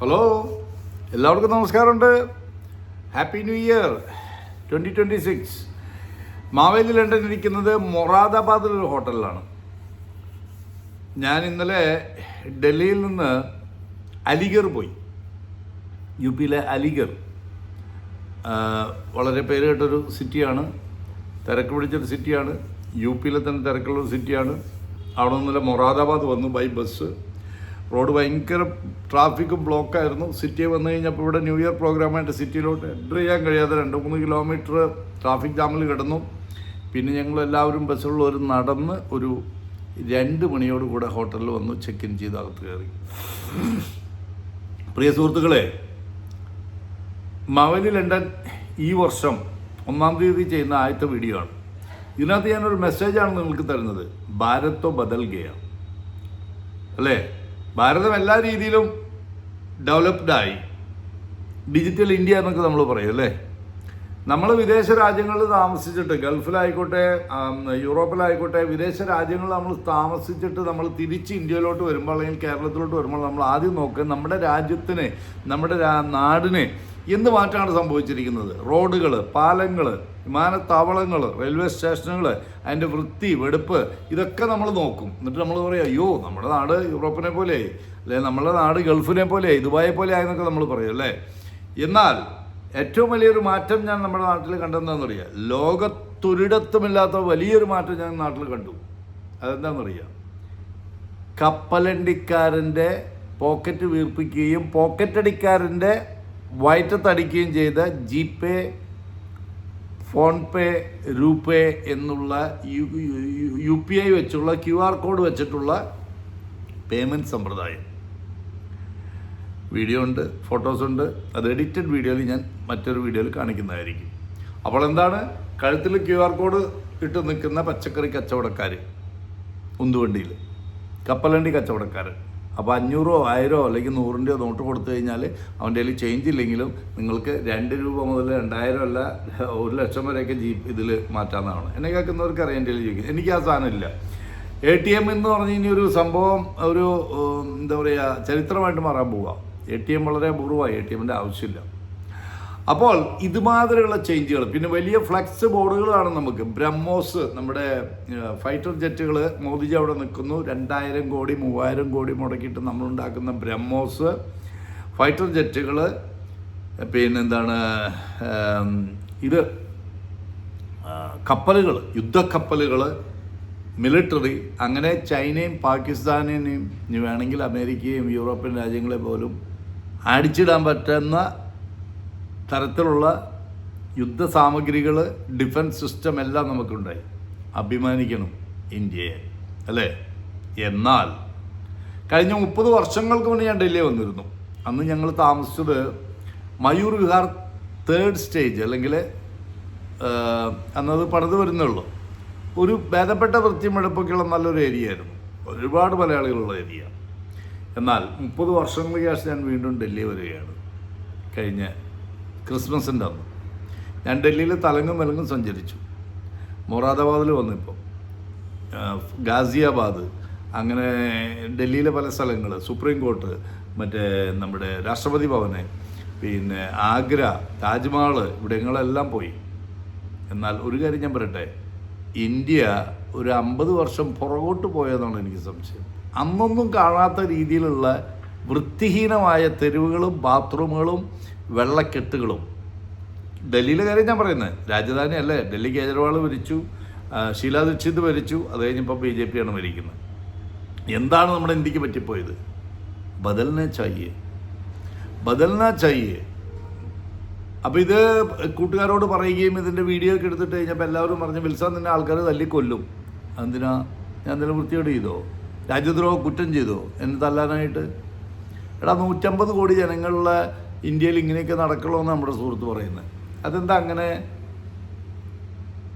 Hello എല്ലാവർക്കും നമസ്കാരമുണ്ട്. Happy new year twenty twenty six Maveli London ഇരിക്കുന്നത് മൊറാദാബാദിലൊരു ഹോട്ടലിലാണ്. ഞാൻ ഇന്നലെ ഡൽഹിയിൽ നിന്ന് അലിഗർ പോയി. യു പിയിലെ അലിഗർ. വളരെ പേര് കേട്ടൊരു സിറ്റിയാണ്. തിരക്ക് പിടിച്ചൊരു സിറ്റിയാണ്. യു പിയിലെ തന്നെ തിരക്കുള്ളൊരു സിറ്റിയാണ്. അവിടെ നിന്നല്ല മൊറാദാബാദ് വന്നു ബൈ ബസ് റോഡ് ഭയങ്കര ട്രാഫിക്കും ബ്ലോക്കായിരുന്നു. സിറ്റിയിൽ വന്നു കഴിഞ്ഞപ്പോൾ ഇവിടെ ന്യൂ ഇയർ പ്രോഗ്രാമായിട്ട് സിറ്റിയിലോട്ട് എന്റർ ചെയ്യാൻ കഴിയാതെ രണ്ട് മൂന്ന് കിലോമീറ്റർ ട്രാഫിക് ജാമിൽ കിടന്നു. പിന്നെ ഞങ്ങൾ എല്ലാവരും ബസ്സുള്ളവർ നടന്ന് ഒരു രണ്ട് മണിയോട് കൂടെ ഹോട്ടലിൽ വന്നു ചെക്ക് ഇൻ ചെയ്ത് അകത്ത് കയറി. പ്രിയ സുഹൃത്തുക്കളെ മവലി ലണ്ടൻ ഈ വർഷം ഒന്നാം തീയതി ചെയ്യുന്ന ആദ്യത്തെ വീഡിയോ ആണ്. ഇതിനകത്ത് ഞാനൊരു മെസ്സേജാണ് നിങ്ങൾക്ക് തരുന്നത്. ഭാരത്തോ ബദൽ ഗയ അല്ലേ? ഭാരതം എല്ലാ രീതിയിലും ഡെവലപ്ഡായി ഡിജിറ്റൽ ഇന്ത്യ എന്നൊക്കെ നമ്മൾ പറയും അല്ലേ? നമ്മൾ വിദേശ രാജ്യങ്ങളിൽ താമസിച്ചിട്ട് ഗൾഫിലായിക്കോട്ടെ യൂറോപ്പിലായിക്കോട്ടെ വിദേശ രാജ്യങ്ങളിൽ നമ്മൾ താമസിച്ചിട്ട് നമ്മൾ തിരിച്ച് ഇന്ത്യയിലോട്ട് വരുമ്പോൾ അല്ലെങ്കിൽ കേരളത്തിലോട്ട് വരുമ്പോൾ നമ്മൾ ആദ്യം നോക്കുക നമ്മുടെ രാജ്യത്തിന് നമ്മുടെ നാടിന് എന്ത് മാറ്റമാണ് സംഭവിച്ചിരിക്കുന്നത്? റോഡുകൾ പാലങ്ങൾ വിമാനത്താവളങ്ങൾ റെയിൽവേ സ്റ്റേഷനുകൾ അതിന്റെ വൃത്തി വെടുപ്പ് ഇതൊക്കെ നമ്മൾ നോക്കും. എന്നിട്ട് നമ്മൾ പറയും അയ്യോ നമ്മുടെ നാട് യൂറോപ്പിനെ പോലെ അല്ലെ നമ്മുടെ നാട് ഗൾഫിനെ പോലെ ദുബായെ പോലെ ആയെന്നൊക്കെ നമ്മൾ പറയും അല്ലേ? എന്നാൽ ഏറ്റവും വലിയൊരു മാറ്റം ഞാൻ നമ്മുടെ നാട്ടിൽ കണ്ടെന്താണെന്നറിയാം ലോകത്തൊരിടത്തുമില്ലാത്ത വലിയൊരു മാറ്റം ഞാൻ നാട്ടിൽ കണ്ടു. അതെന്താണെന്നറിയാം കപ്പലണ്ടിക്കാരന്റെ പോക്കറ്റ് വീർപ്പിക്കുകയും പോക്കറ്റടിക്കാരന്റെ വയറ്റത്തടിക്കുകയും ചെയ്ത ജി പേ ഫോൺ പേ രൂപേ എന്നുള്ള യു പി ഐ വെച്ചുള്ള ക്യു ആർ കോഡ് വെച്ചിട്ടുള്ള പേയ്മെന്റ് സമ്പ്രദായം. വീഡിയോ ഉണ്ട് ഫോട്ടോസ് ഉണ്ട്. അത് എഡിറ്റഡ് വീഡിയോയിൽ ഞാൻ മറ്റൊരു വീഡിയോയിൽ കാണിക്കുന്നതായിരിക്കും. അപ്പോൾ എന്താണ്? കഴുത്തിൽ ക്യു ആർ കോഡ് ഇട്ട് നിൽക്കുന്ന പച്ചക്കറി കച്ചവടക്കാർ ഉന്തുവണ്ടിയിൽ. കപ്പലണ്ടി കച്ചവടക്കാർ അപ്പോൾ അഞ്ഞൂറോ ആയിരോ അല്ലെങ്കിൽ നൂറിന്റെയോ നോട്ട് കൊടുത്തു കഴിഞ്ഞാൽ അവന്റെ കയ്യിൽ ചേഞ്ച് ഇല്ലെങ്കിലും നിങ്ങൾക്ക് രണ്ട് രൂപ മുതൽ രണ്ടായിരം അല്ല ഒരു ലക്ഷം വരെയൊക്കെ ജീപ്പ് ഇതിൽ മാറ്റാവുന്നതാണ്. എന്നെ കേൾക്കുന്നവർക്ക് അറിയാം എന്റെ കയ്യിൽ എനിക്ക് ആ സാധനം ഇല്ല. എ ടി എം എന്ന് പറഞ്ഞു കഴിഞ്ഞാൽ ഒരു സംഭവം ഒരു എന്താ പറയുക ചരിത്രമായിട്ട് മാറാൻ പോവുക എ ടി എം വളരെ അപൂർവമായി എ ടി എമ്മിന്റെ ആവശ്യമില്ല. അപ്പോൾ ഇതുമാതിരിയുള്ള ചേഞ്ചുകൾ പിന്നെ വലിയ ഫ്ലക്സ് ബോർഡുകളാണ് നമുക്ക്. ബ്രഹ്മോസ് നമ്മുടെ ഫൈറ്റർ ജെറ്റുകൾ മോദിജി അവിടെ നിൽക്കുന്നു. രണ്ടായിരം കോടി മൂവായിരം കോടി മുടക്കിയിട്ട് നമ്മളുണ്ടാക്കുന്ന ബ്രഹ്മോസ്. ഫൈറ്റർ ജെറ്റുകൾ പിന്നെന്താണ് ഇത് കപ്പലുകൾ യുദ്ധക്കപ്പലുകൾ മിലിറ്ററി അങ്ങനെ ചൈനയും പാകിസ്ഥാനേയും വേണമെങ്കിൽ അമേരിക്കയും യൂറോപ്യൻ രാജ്യങ്ങളെ പോലും അടിച്ചിടാൻ പറ്റുന്ന തരത്തിലുള്ള യുദ്ധ സാമഗ്രികൾ ഡിഫൻസ് സിസ്റ്റം എല്ലാം നമുക്കുണ്ടായി. അഭിമാനിക്കണം ഇന്ത്യയെ അല്ലേ? എന്നാൽ കഴിഞ്ഞ മുപ്പത് വർഷങ്ങൾക്ക് മുന്നേ ഞാൻ ഡൽഹി വന്നിരുന്നു. അന്ന് ഞങ്ങൾ താമസിച്ചത് മയൂർ വിഹാർ തേർഡ് സ്റ്റേജ് അല്ലെങ്കിൽ അന്നത് പണിത് വരുന്നുള്ളൂ ഒരു ഭേദപ്പെട്ട വൃത്തിമെടുപ്പൊക്കെയുള്ള നല്ലൊരു ഏരിയ ആയിരുന്നു. ഒരുപാട് മലയാളികളുള്ള ഏരിയ എന്നാൽ മുപ്പത് വർഷങ്ങൾക്ക് ശേഷം ഞാൻ വീണ്ടും ഡൽഹി വരികയാണ്. കഴിഞ്ഞ ക്രിസ്മസിന്റെ അന്ന് ഞാൻ ഡൽഹിയിൽ തലങ്ങും മലങ്ങും സഞ്ചരിച്ചു. മൊറാദാബാദിൽ വന്നിപ്പോൾ ഗാസിയാബാദ്. അങ്ങനെ ഡൽഹിയിലെ പല സ്ഥലങ്ങൾ സുപ്രീം കോർട്ട് മറ്റേ നമ്മുടെ രാഷ്ട്രപതി ഭവന് പിന്നെ ആഗ്ര താജ്മഹൽ ഇവിടങ്ങളെല്ലാം പോയി. എന്നാൽ ഒരു കാര്യം ഞാൻ പറയട്ടെ ഇന്ത്യ ഒരു അമ്പത് വർഷം പുറകോട്ട് പോയതാണ് എനിക്ക് സംശയം. അന്നൊന്നും കാണാത്ത രീതിയിലുള്ള വൃത്തിഹീനമായ തെരുവുകളും ബാത്റൂമുകളും വെള്ളക്കെട്ടുകളും. ഡൽഹിയിലെ കാര്യം ഞാൻ പറയുന്നത്. രാജധാനി അല്ലേ ഡൽഹി കേജ്രിവാൾ ഭരിച്ചു. ഷീലാ ദീക്ഷിത് ഭരിച്ചു. അത് കഴിഞ്ഞപ്പോൾ ബി ജെ പിയാണ് ഭരിക്കുന്നത്. എന്താണ് നമ്മുടെ ഇന്ത്യയ്ക്ക് പറ്റിപ്പോയത്? ബദലിനെ ചായേ ബദലിന ചായേ അപ്പോൾ ഇത് കൂട്ടുകാരോട് പറയുകയും ഇതിന്റെ വീഡിയോ ഒക്കെ എടുത്തിട്ട് കഴിഞ്ഞപ്പോൾ എല്ലാവരും പറഞ്ഞു വിൽസാൻ തന്നെ ആൾക്കാർ തല്ലിക്കൊല്ലും. എന്തിനാ ഞാൻ എന്തെങ്കിലും വൃത്തിയോട് ചെയ്തോ? രാജ്യദ്രോഹ കുറ്റം ചെയ്തോ? എന്നെ തല്ലാനായിട്ട്? എടാ നൂറ്റമ്പത് കോടി ജനങ്ങളുള്ള ഇന്ത്യയിൽ ഇങ്ങനെയൊക്കെ നടക്കുള്ളൂ എന്ന് നമ്മുടെ സുഹൃത്ത് പറയുന്നത് അതെന്താ അങ്ങനെ?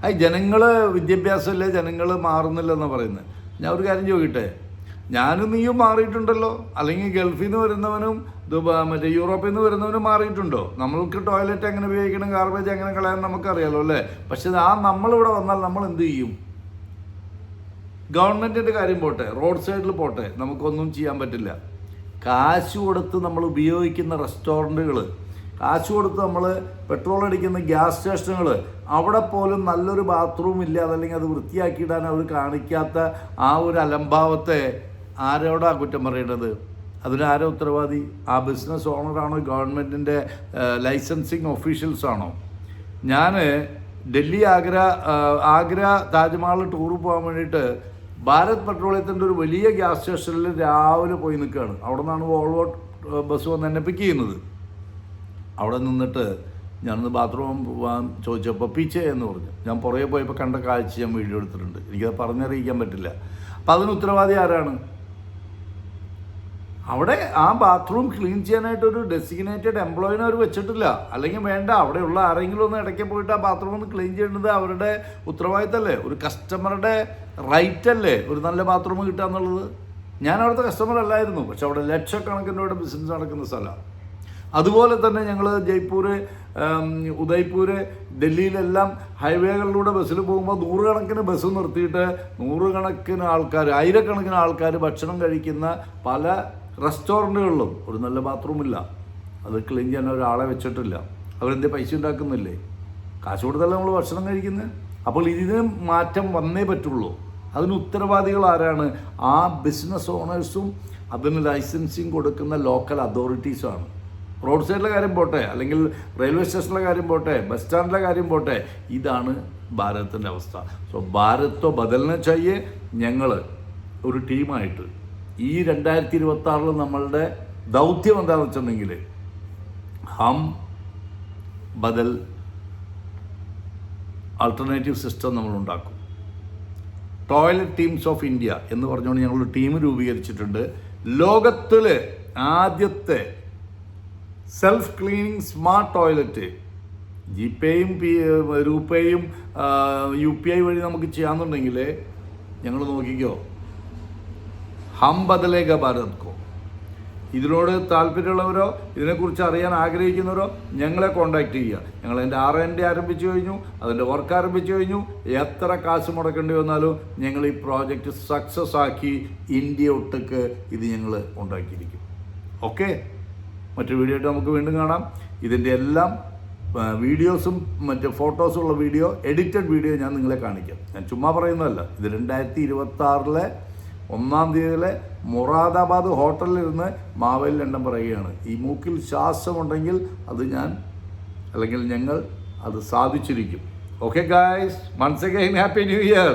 ഐ ജനങ്ങൾ വിദ്യാഭ്യാസമല്ലേ ജനങ്ങൾ മാറുന്നില്ലെന്നാണ് പറയുന്നത് ഞാൻ ഒരു കാര്യം ചോദിക്കട്ടെ? ഞാനും നീയും മാറിയിട്ടുണ്ടല്ലോ. അല്ലെങ്കിൽ ഗൾഫിൽ നിന്ന് വരുന്നവനും മറ്റേ യൂറോപ്പിൽ നിന്ന് വരുന്നവനും മാറിയിട്ടുണ്ടോ? നമ്മൾക്ക് ടോയ്ലറ്റ് എങ്ങനെ ഉപയോഗിക്കണം ഗാർബേജ് എങ്ങനെ കളയാൻ നമുക്കറിയാലോ അല്ലേ? പക്ഷെ ആ നമ്മളിവിടെ വന്നാൽ നമ്മൾ എന്ത് ചെയ്യും? ഗവൺമെന്റിന്റെ കാര്യം പോട്ടെ റോഡ് സൈഡിൽ പോട്ടെ നമുക്കൊന്നും ചെയ്യാൻ പറ്റില്ല. കാശ് കൊടുത്ത് നമ്മൾ ഉപയോഗിക്കുന്ന റെസ്റ്റോറന്റുകൾ കാശ് കൊടുത്ത് നമ്മൾ പെട്രോൾ അടിക്കുന്ന ഗ്യാസ് സ്റ്റേഷനുകൾ അവിടെ പോലും നല്ലൊരു ബാത്റൂം ഇല്ല അതല്ലെങ്കിൽ അത് വൃത്തിയാക്കിയിടാൻ അവർ കാണിക്കാത്ത ആ ഒരു അലംഭാവത്തെ ആരോടാ കുറ്റം പറയേണ്ടത്? അതിനാരോ ഉത്തരവാദി? ആ ബിസിനസ് ഓണറാണോ ഗവൺമെന്റിന്റെ ലൈസൻസിങ് ഓഫീഷ്യൽസാണോ ഞാൻ ഡൽഹി ആഗ്ര ആഗ്ര താജ്മഹൽ ടൂർ പോകാൻ വേണ്ടിയിട്ട് ഭാരത് പെട്രോളിയത്തിന്റെ ഒരു വലിയ ഗ്യാസ് സ്റ്റേഷനിൽ രാവിലെ പോയി നിൽക്കുകയാണ്. അവിടെ നിന്നാണ് വോൾവോ ബസ് വന്ന് എന്നെ പിക്ക് ചെയ്യുന്നത്. അവിടെ നിന്നിട്ട് ഞാനൊന്ന് ബാത്റൂം പോകാൻ ചോദിച്ചപ്പോൾ പിച്ചേ എന്ന് പറഞ്ഞു. ഞാൻ പുറകെ പോയപ്പോൾ കണ്ട കാഴ്ച ഞാൻ വീഡിയോ എടുത്തിട്ടുണ്ട്. എനിക്കത് പറഞ്ഞറിയിക്കാൻ പറ്റില്ല. അപ്പം അതിന് ഉത്തരവാദി ആരാണ്? അവിടെ ആ ബാത്റൂം ക്ലീൻ ചെയ്യാനായിട്ട് ഒരു ഡെസിഗ്നേറ്റഡ് എംപ്ലോയിനെ അവർ വെച്ചിട്ടില്ല. അല്ലെങ്കിൽ വേണ്ട അവിടെയുള്ള ആരെങ്കിലും ഒന്ന് ഇടയ്ക്ക് പോയിട്ട് ആ ബാത്റൂം ഒന്ന് ക്ലീൻ ചെയ്യേണ്ടത് അവരുടെ ഉത്തരവാദിത്തമല്ലേ ഒരു കസ്റ്റമറുടെ റൈറ്റ് അല്ലേ ഒരു നല്ല ബാത്റൂം കിട്ടുക എന്നുള്ളത്. ഞാൻ അവിടുത്തെ കസ്റ്റമർ അല്ലായിരുന്നു. പക്ഷെ അവിടെ ലക്ഷക്കണക്കിന് രൂപയുടെ ബിസിനസ് നടക്കുന്ന സ്ഥലമാണ് അതുപോലെ തന്നെ ഞങ്ങൾ ജയ്പൂർ ഉദയ്പൂർ ഡൽഹിയിലെല്ലാം ഹൈവേകളിലൂടെ ബസ്സിൽ പോകുമ്പോൾ നൂറുകണക്കിന് ബസ് നിർത്തിയിട്ട് നൂറുകണക്കിന് ആൾക്കാർ ആയിരക്കണക്കിന് ആൾക്കാർ ഭക്ഷണം കഴിക്കുന്ന പല റെസ്റ്റോറന്റുകളിലും ഒരു നല്ല ബാത്റൂമില്ല അത് ക്ലീൻ ചെയ്യാൻ ഒരാളെ വെച്ചിട്ടില്ല. അവരെന്തേ പൈസ ഉണ്ടാക്കുന്നില്ലേ? കാശ് കൊടുത്തല്ല നമ്മൾ ഭക്ഷണം കഴിക്കുന്നത് അപ്പോൾ ഇതിന് മാറ്റം വന്നേ പറ്റുള്ളൂ. അതിന് ഉത്തരവാദികൾ ആരാണ്? ആ ബിസിനസ് ഓണേഴ്സും അതിന് ലൈസൻസിങ് കൊടുക്കുന്ന ലോക്കൽ അതോറിറ്റീസുമാണ് റോഡ് സൈഡിലെ കാര്യം പോട്ടെ അല്ലെങ്കിൽ റെയിൽവേ സ്റ്റേഷനിലെ കാര്യം പോട്ടെ ബസ് സ്റ്റാൻഡിലെ കാര്യം പോട്ടെ ഇതാണ് ഭാരതത്തിന്റെ അവസ്ഥ. സോ ഭാരത്തോ ബദലിനെ ചെയ്യേ ഞങ്ങൾ ഒരു ടീമായിട്ട്. ഈ രണ്ടായിരത്തി ഇരുപത്തി ആറിൽ നമ്മളുടെ ദൗത്യം എന്താണെന്ന് വെച്ചിട്ടുണ്ടെങ്കിൽ ഹം ബദൽ ആൾട്ടർനേറ്റീവ് സിസ്റ്റം നമ്മൾ ഉണ്ടാക്കും ടോയ്ലറ്റ് ടീംസ് ഓഫ് ഇന്ത്യ എന്ന് പറഞ്ഞുകൊണ്ട് ഞങ്ങൾ ടീം രൂപീകരിച്ചിട്ടുണ്ട്. ലോകത്തിലെ ആദ്യത്തെ self cleaning smart toilet G പേയും P രൂപയും യു പി ഐ വഴി നമുക്ക് ചെയ്യാമെന്നുണ്ടെങ്കിൽ ഞങ്ങൾ നോക്കിക്കോ. ഹം ബദലേക ഭാരത് കോ. ഇതിനോട് താല്പര്യമുള്ളവരോ ഇതിനെക്കുറിച്ച് അറിയാൻ ആഗ്രഹിക്കുന്നവരോ ഞങ്ങളെ കോൺടാക്റ്റ് ചെയ്യുക. ഞങ്ങൾ അതിന്റെ ആർ എൻ ഡി ആരംഭിച്ചു കഴിഞ്ഞു അതിന്റെ വർക്ക് ആരംഭിച്ചു കഴിഞ്ഞു. എത്ര കാശ് മുടക്കേണ്ടി വന്നാലും ഞങ്ങൾ ഈ പ്രോജക്റ്റ് സക്സസ് ആക്കി ഇന്ത്യ ഒട്ടുക്ക് ഇത് ഞങ്ങൾ ഉണ്ടാക്കിയിരിക്കും. ഓക്കെ മറ്റൊരു വീഡിയോ ആയിട്ട് നമുക്ക് വീണ്ടും കാണാം. ഇതിന്റെ എല്ലാം വീഡിയോസും മറ്റ് ഫോട്ടോസും ഉള്ള വീഡിയോ എഡിറ്റഡ് വീഡിയോ ഞാൻ നിങ്ങളെ കാണിക്കാം. ഞാൻ ചുമ്മാ പറയുന്നതല്ല. ഇത് രണ്ടായിരത്തി ഇരുപത്തി ആറിലെ ഒന്നാം തീയതിയിലെ മൊറാദാബാദ് ഹോട്ടലിലിരുന്ന് മാവേലി രണ്ടം പറയുകയാണ്. ഈ മൂക്കിൽ ശ്വാസമുണ്ടെങ്കിൽ അത് ഞാൻ അല്ലെങ്കിൽ ഞങ്ങൾ അത് സാധിച്ചിരിക്കും. Okay guys once again happy new year